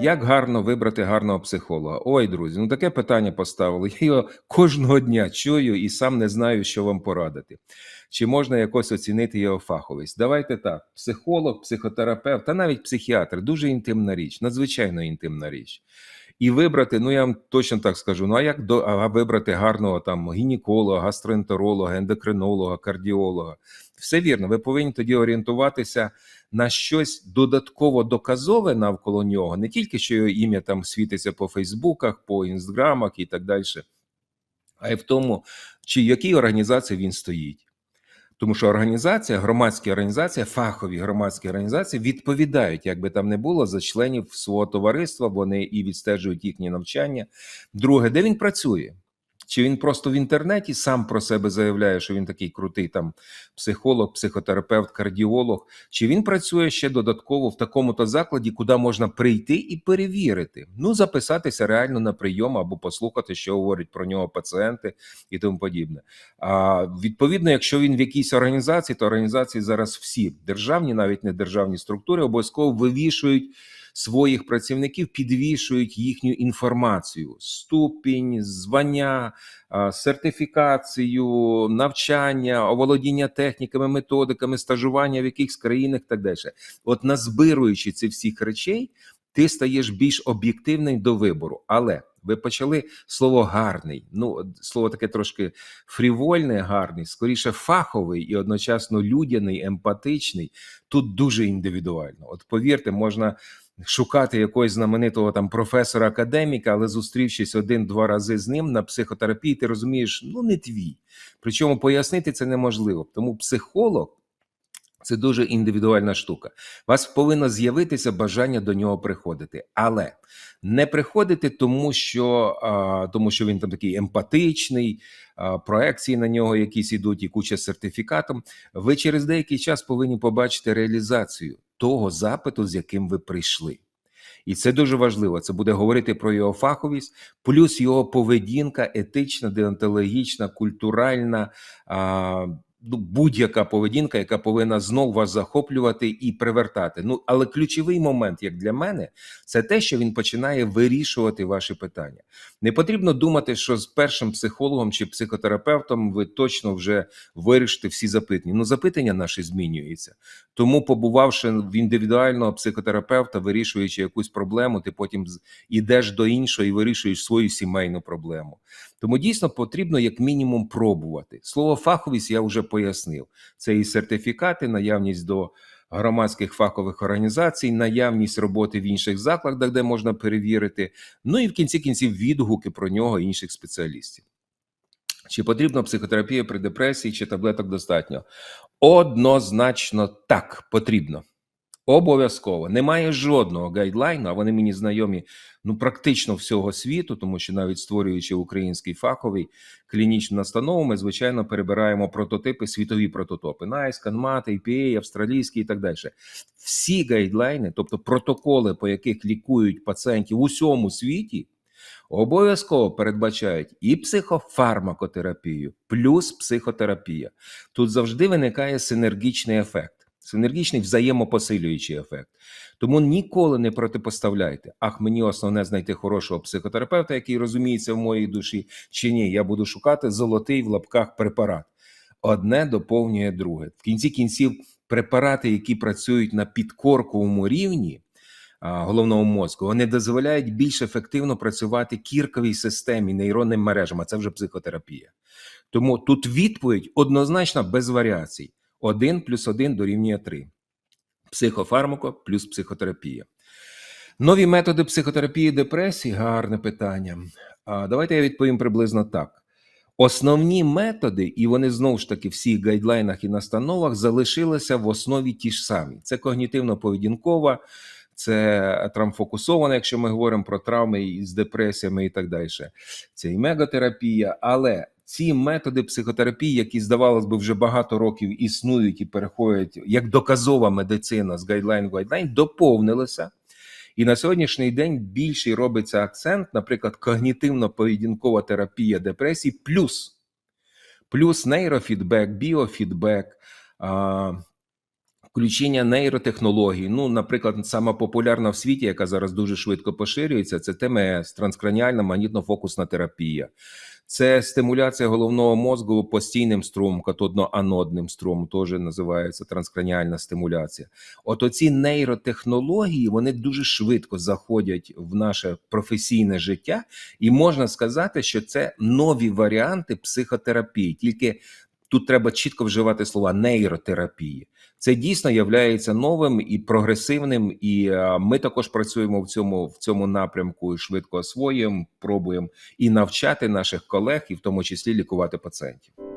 Як гарно вибрати гарного психолога? Ой, друзі, ну таке питання поставили. Я його кожного дня чую і сам не знаю, що вам порадити. Чи можна якось оцінити його фаховість? Давайте так: психолог, психотерапевт та навіть психіатр дуже інтимна річ, надзвичайно інтимна річ. І вибрати, ну я вам точно так скажу: ну а як до а вибрати гарного там гінеколога, гастроентеролога, ендокринолога, кардіолога? Все вірно, ви повинні тоді орієнтуватися на щось додатково доказове навколо нього, не тільки що його ім'я там світиться по Фейсбуках, по інстаграмах і так далі, а й в тому, чи в якій організації він стоїть. Тому що організація, громадські організації, фахові громадські організації відповідають, як би там не було, за членів свого товариства, вони і відстежують їхні навчання. Друге, де він працює? Чи він просто в інтернеті сам про себе заявляє, що він такий крутий там психолог, психотерапевт, кардіолог, чи він працює ще додатково в такому-то закладі, куди можна прийти і перевірити, ну записатися реально на прийом або послухати, що говорять про нього пацієнти і тому подібне. А відповідно, якщо він в якійсь організації, то організації зараз всі державні, навіть не державні структури, обов'язково вивішують своїх працівників підвішують їхню інформацію: ступінь, звання, сертифікацію, навчання, оволодіння техніками, методиками, стажування в якихось країнах, так далі. От назбируючи ці всіх речей, ти стаєш більш об'єктивним до вибору. Але ви почали слово гарний. Ну, слово таке трошки фрівольне, гарний, скоріше фаховий і одночасно людяний, емпатичний. Тут дуже індивідуально. От повірте, можна шукати якогось знаменитого там професора академіка, але зустрівшись один-два рази з ним на психотерапії, ти розумієш, ну не твій. Причому пояснити це неможливо. Тому психолог. Це дуже індивідуальна штука. У Вас повинно з'явитися бажання до нього приходити, але не приходити, тому що а, тому що він там такий емпатичний, проекції на нього якісь ідуть і куча сертифікатом. Ви через деякий час повинні побачити реалізацію того запиту, з яким ви прийшли. І це дуже важливо. Це буде говорити про його фаховість, плюс його поведінка, етична, деонтологічна, культуральна. Ну, будь-яка поведінка, яка повинна знов вас захоплювати і привертати. Ну але ключовий момент, як для мене, це те, що він починає вирішувати ваші питання. Не потрібно думати, що з першим психологом чи психотерапевтом ви точно вже вирішите всі запитання. Ну, запитання наші змінюються. Тому, побувавши в індивідуального психотерапевта, вирішуючи якусь проблему, ти потім йдеш до іншого і вирішуєш свою сімейну проблему. Тому дійсно потрібно як мінімум пробувати. Слово фаховість я вже пояснив. Це і сертифікати, наявність до громадських фахових організацій, наявність роботи в інших закладах, де можна перевірити. Ну і в кінці кінців відгуки про нього інших спеціалістів. Чи потрібна психотерапія при депресії, чи таблеток достатньо? Однозначно так потрібно. Обов'язково немає жодного гайдлайну, а вони мені знайомі ну практично всього світу, тому що навіть створюючи український фаховий клінічну настанову, ми звичайно перебираємо прототипи, світові прототипи NICE, CANMAT, APA, австралійські і так далі. Всі гайдлайни, тобто протоколи, по яких лікують пацієнтів у всьому світі, обов'язково передбачають і психофармакотерапію, плюс психотерапія. Тут завжди виникає синергічний ефект синергічний взаємопосилюючий ефект. Тому ніколи не протипоставляйте. Ах, мені основне знайти хорошого психотерапевта, який розуміється в моїй душі, чи ні, я буду шукати золотий в лапках препарат. Одне доповнює друге. В кінці кінців препарати, які працюють на підкорковому рівні головного мозку, вони дозволяють більш ефективно працювати кірковій системі, нейронним мережам, а це вже психотерапія. Тому тут відповідь однозначно без варіацій. 1 плюс 1 дорівнює 3. Психофармако плюс психотерапія. Нові методи психотерапії депресії гарне питання. А Давайте я відповім приблизно так. Основні методи, і вони знову ж таки в всіх гайдлайнах і настановах залишилися в основі ті ж самі: це когнітивно-поведінкова, це травмфокусована, якщо ми говоримо про травми з депресіями і так далі. Це і мегатерапія, але ці методи психотерапії, які здавалось би вже багато років існують і переходять як доказова медицина з гайдлайн в гайдлайн, доповнилися. І на сьогоднішній день більший робиться акцент, наприклад, когнітивно-поведінкова терапія депресії, плюс плюс нейрофідбек, біофідбек, Включення нейротехнологій. Ну, наприклад, сама популярна в світі, яка зараз дуже швидко поширюється, це ТМС, транскраніальна магнітно-фокусна терапія. Це стимуляція головного мозку постійним струмом, катодно-анодним струмом, теж називається транскраніальна стимуляція. От оці нейротехнології вони дуже швидко заходять в наше професійне життя, і можна сказати, що це нові варіанти психотерапії. Тільки тут треба чітко вживати слова нейротерапії. Це дійсно являється новим і прогресивним, і е, ми також працюємо в цьому в цьому напрямку швидко освоюємо, пробуємо і навчати наших колег, і в тому числі лікувати пацієнтів.